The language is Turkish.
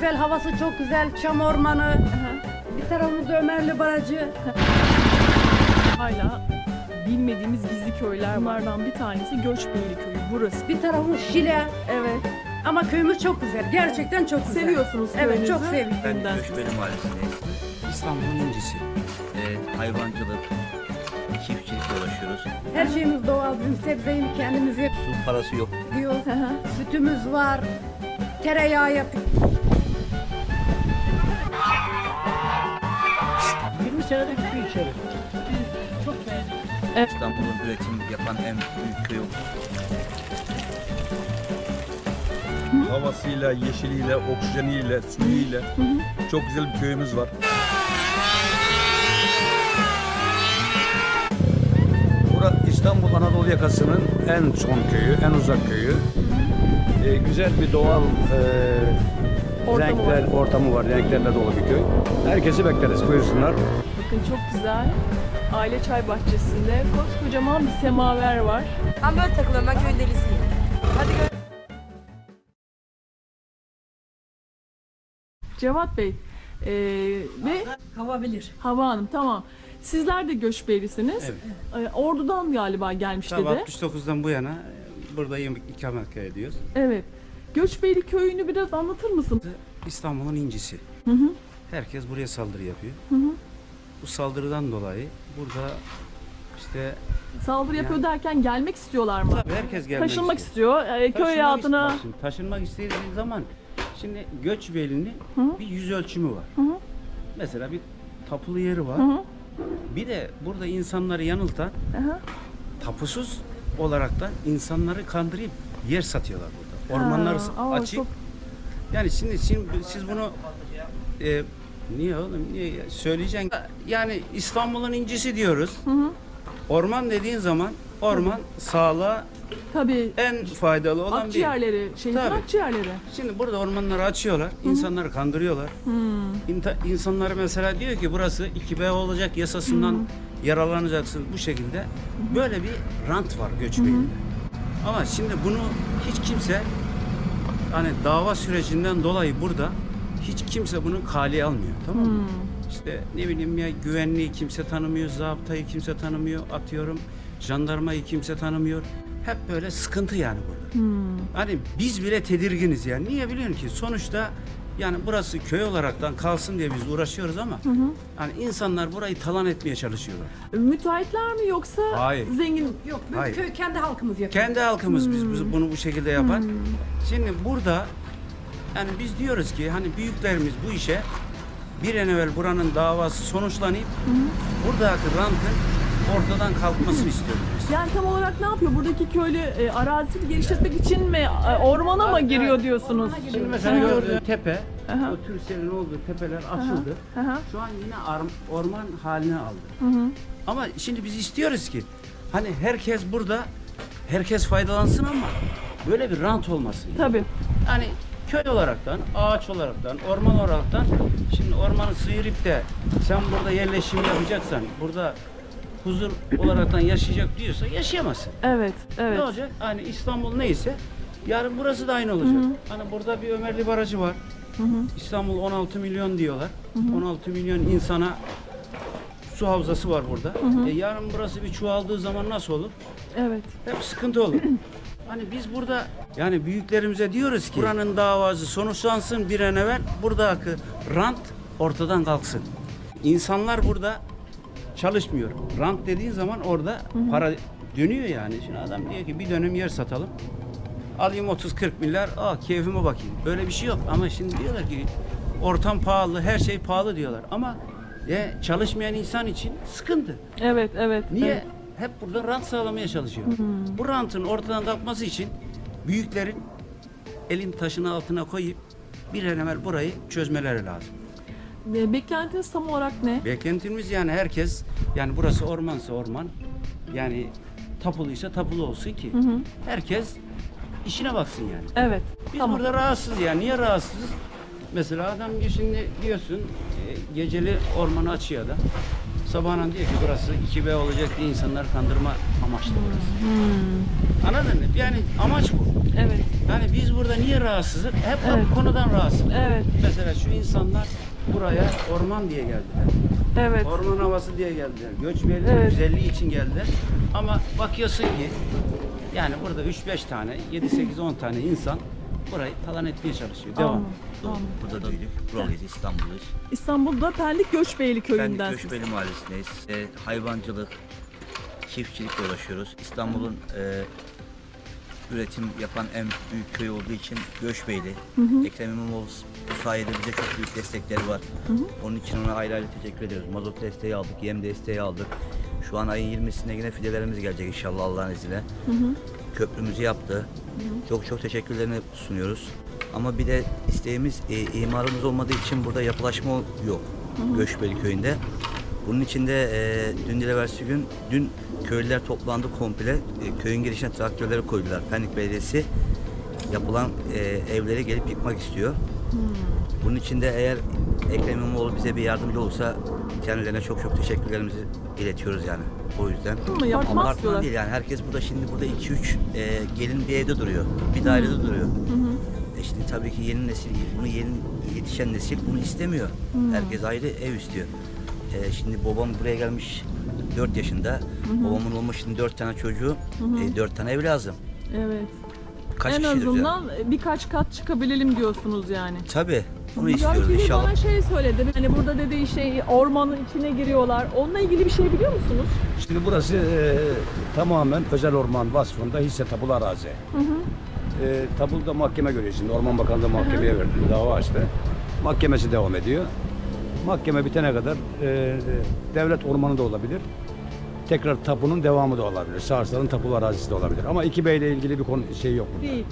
güzel, havası çok güzel. Çam ormanı. Bir tarafımızda Ömerli Barajı. Hala bilmediğimiz gizli köyler var. Bunlardan bir tanesi Göçbeyli Köyü burası. Bir tarafımız Şile. Evet. Ama köyümüz çok güzel. Gerçekten çok güzel. Seviyorsunuz Evet, köyünüzü. çok seviyorum. Ben Bundan Göçbeli Mahallesi'ndeyiz. İstanbul'un incisi. Ee, hayvancılık, çiftçilikle uğraşıyoruz. Her şeyimiz doğal. Bizim sebzeyi kendimiz Su parası yok. yapıyoruz. Sütümüz var. Tereyağı yapıyoruz. 20 senedir gidiyor içeri. İstanbul'un üretim yapan en büyük köy o. Havasıyla, yeşiliyle, oksijeniyle, suyuyla çok güzel bir köyümüz var. Burası İstanbul Anadolu yakasının en son köyü, en uzak köyü. Ee, güzel bir doğal e, Ortamı renkler, ortamı var, renklerle dolu bir köy. Herkesi bekleriz, buyursunlar. Bakın çok güzel. Aile çay bahçesinde koskocaman bir semaver var. Ben böyle takılıyorum. Ben köyün delisiyim. Hadi gör. Cevat Bey ee, ve Hava bilir. Hava Hanım tamam. Sizler de Göçbeylisiniz. Ee, Ordu'dan galiba gelmiş Tabii dedi. 69'dan bu yana e, burada ikamet ediyoruz. Evet. Göçbeyli Köyü'nü biraz anlatır mısın? İstanbul'un incisi. Hı hı. Herkes buraya saldırı yapıyor. Hı hı. Bu saldırıdan dolayı burada işte Saldırı yapıyor derken gelmek istiyorlar mı? tabii herkes gelmek Taşınmak istiyor. istiyor. ee, köy hayatına. istiyor. Şimdi taşınmak istediği zaman şimdi Göçbeli'nin Hı. bir yüz ölçümü var. Hı hı. Mesela bir tapulu yeri var. Hı hı. Bir de burada insanları yanıltan Aha. tapusuz olaraktan insanları kandırıp yer satıyorlar burada. Ormanlar aa, açık. çok- Yani şimdi, şimdi siz bunu e, niye oğlum niye söyleyeceksin? Yani İstanbul'un incisi diyoruz. Hı hı. Orman dediğin zaman orman sağlığa Tabii en faydalı olan bir. akciğerleri, şehrin Tabii. akciğerleri. Şimdi burada ormanları açıyorlar, insanları kandırıyorlar. Hmm. İnta, insanları mesela diyor ki burası 2B olacak yasasından yararlanacaksınız bu şekilde. Böyle bir rant var Göçbeyli'de. Ama şimdi bunu hiç kimse hani dava sürecinden dolayı burada hiç kimse bunu kale almıyor tamam mı? İşte ne bileyim ya güvenliği kimse tanımıyor, zabıtayı kimse tanımıyor atıyorum. Jandarmayı kimse tanımıyor. Hep böyle sıkıntı yani burada. Hani biz bile tedirginiz yani. Niye biliyorsun ki? Sonuçta yani burası köy olaraktan kalsın diye biz uğraşıyoruz ama hani insanlar burayı talan etmeye çalışıyorlar. Müteahhitler mi yoksa Hayır. zengin? Yok, bu Hayır. köy kendi halkımız yapıyor. Kendi halkımız biz biz bunu bu şekilde yapar. Şimdi burada yani biz diyoruz ki hani büyüklerimiz bu işe bir an evvel buranın davası sonuçlanıp buradaki rantın ortadan kalkmasını istiyoruz biz. Yani tam olarak ne yapıyor? Buradaki köylü e, arazisini genişletmek için mi e, ormana mı giriyor diyorsunuz? Şimdi mesela gördüğün tepe, Aha. o Türksel'in olduğu tepeler açıldı. Aha. Şu an yine ar- orman haline aldı. Ama şimdi biz istiyoruz ki hani herkes burada herkes faydalansın ama böyle bir rant olmasın. Tabii. Hani köy olaraktan, ağaç olaraktan, orman olaraktan şimdi ormanı sıyırıp da sen burada yerleşim yapacaksan, burada huzur olaraktan yaşayacak diyorsa yaşayamazsın. Evet, evet. Ne olacak? Hani İstanbul neyse yarın burası da aynı olacak. Hani burada bir Ömerli Barajı var. İstanbul 16 milyon diyorlar. 16 milyon insana su havzası var burada. E yarın burası bir çoğaldığı zaman nasıl olur? Evet. Hep sıkıntı olur. Hani biz burada yani büyüklerimize diyoruz ki buranın davası sonuçlansın bir an evvel buradaki rant ortadan kalksın. İnsanlar burada çalışmıyor. Rant dediğin zaman orada para dönüyor yani. Şimdi adam diyor ki bir dönüm yer satalım. Alayım 30-40 milyar. Aa keyfime bakayım. Böyle bir şey yok. Ama şimdi diyorlar ki ortam pahalı, her şey pahalı diyorlar. Ama e, çalışmayan insan için sıkıntı. Evet, evet. Niye? evet. Hep burada rant sağlamaya çalışıyor. Bu rantın ortadan kalkması için büyüklerin elin taşını altına koyup bir an evvel burayı çözmeleri lazım. E, Beklentiniz tam olarak ne? Beklentimiz yani herkes yani burası ormansa orman yani tapuluysa tapulu olsun ki herkes işine baksın yani. Evet. Biz tamam. burada rahatsız ya. Niye rahatsızız? Mesela adam şimdi diyorsun e, geceli ormanı açıyor da. Sabahına diyor ki burası 2B olacak diye insanlar kandırma amaçlı burası. Anladın mı? Yani amaç bu. Evet. Yani biz burada niye rahatsızız? Hep Evet. bu konudan rahatsız. Evet. Mesela şu insanlar buraya orman diye geldiler. Evet. Orman havası diye geldiler. Göçmeli Evet. güzelliği için geldiler. Ama bakıyorsun ki yani burada 3-5 tane, 7-8-10 tane insan burayı talan etmeye çalışıyor. Devam. Anladım. Anladım. Burada büyüdük. Buralıyız, İstanbulluyuz. İstanbul'da Pendik Göçbeyli Ben köyündensiniz. Köşkbeli Mahallesi'ndeyiz. E, hayvancılık, çiftçilikle uğraşıyoruz. İstanbul'un e, üretim yapan en büyük köy olduğu için Göçbeyli. Ekrem İmamoğlu bu sayede bize çok büyük destekleri var. Onun için ona ayrı ayrı teşekkür ediyoruz. Mazot desteği aldık, yem desteği aldık. Şu an ayın 20'sinde yine fidelerimiz gelecek inşallah Allah'ın izniyle. Köprümüzü yaptı. Çok çok teşekkürlerini sunuyoruz. Ama bir de isteğimiz e, imarımız olmadığı için burada yapılaşma yok Göçbeli köyünde. Bunun için de e, dün dileversi gün dün köylüler toplandı komple. E, köyün girişine traktörleri koydular. Pendik Belediyesi yapılan e, evleri gelip yıkmak istiyor. Bunun için de eğer Ekrem İmamoğlu bize bir yardımcı olursa kendilerine çok çok teşekkürlerimizi iletiyoruz yani. O yüzden. Ama yapmaz diyorlar. değil yani herkes burada şimdi burada 2-3 e, gelin bir evde duruyor. Bir dairede duruyor. E şimdi tabii ki yeni nesil bunu yeni yetişen nesil bunu istemiyor. Herkes ayrı ev istiyor. E, şimdi babam buraya gelmiş 4 yaşında. Babamın olmuş şimdi 4 tane çocuğu. E, 4 tane ev lazım. Evet. Kaç en kişidir azından birkaç kat çıkabilelim diyorsunuz yani. Tabii. Onu Ya istiyoruz biri inşallah. bana şey söyledi. Hani burada dediği şey ormanın içine giriyorlar. Onunla ilgili bir şey biliyor musunuz? Şimdi burası e, tamamen özel orman vasfında hisse tabulu arazi. E, tabulu da mahkeme görüyor şimdi. Orman Bakanlığı mahkemeye verdi. Dava açtı. Mahkemesi devam ediyor. Mahkeme bitene kadar e, e, devlet ormanı da olabilir. Tekrar tapunun devamı da olabilir. Sağırsal'ın tapulu arazisi de olabilir. Ama iki beyle ilgili bir konu şey yok burada. Değil.